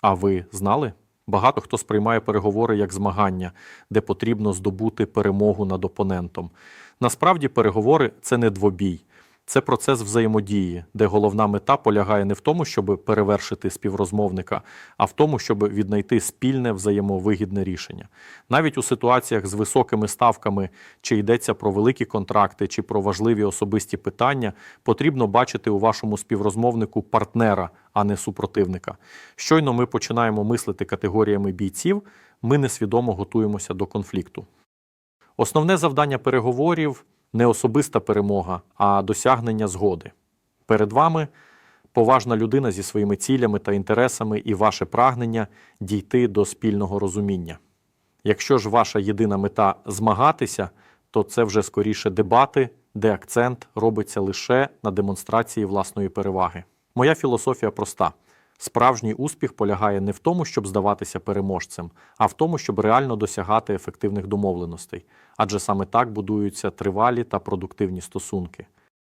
А ви знали? Багато хто сприймає переговори як змагання, де потрібно здобути перемогу над опонентом. Насправді, переговори це не двобій, це процес взаємодії, де головна мета полягає не в тому, щоб перевершити співрозмовника, а в тому, щоб віднайти спільне взаємовигідне рішення. Навіть у ситуаціях з високими ставками, чи йдеться про великі контракти, чи про важливі особисті питання, потрібно бачити у вашому співрозмовнику партнера, а не супротивника. Щойно ми починаємо мислити категоріями бійців, ми несвідомо готуємося до конфлікту. Основне завдання переговорів не особиста перемога, а досягнення згоди. Перед вами поважна людина зі своїми цілями та інтересами і ваше прагнення дійти до спільного розуміння. Якщо ж ваша єдина мета змагатися, то це вже скоріше дебати, де акцент робиться лише на демонстрації власної переваги. Моя філософія проста. Справжній успіх полягає не в тому, щоб здаватися переможцем, а в тому, щоб реально досягати ефективних домовленостей. Адже саме так будуються тривалі та продуктивні стосунки.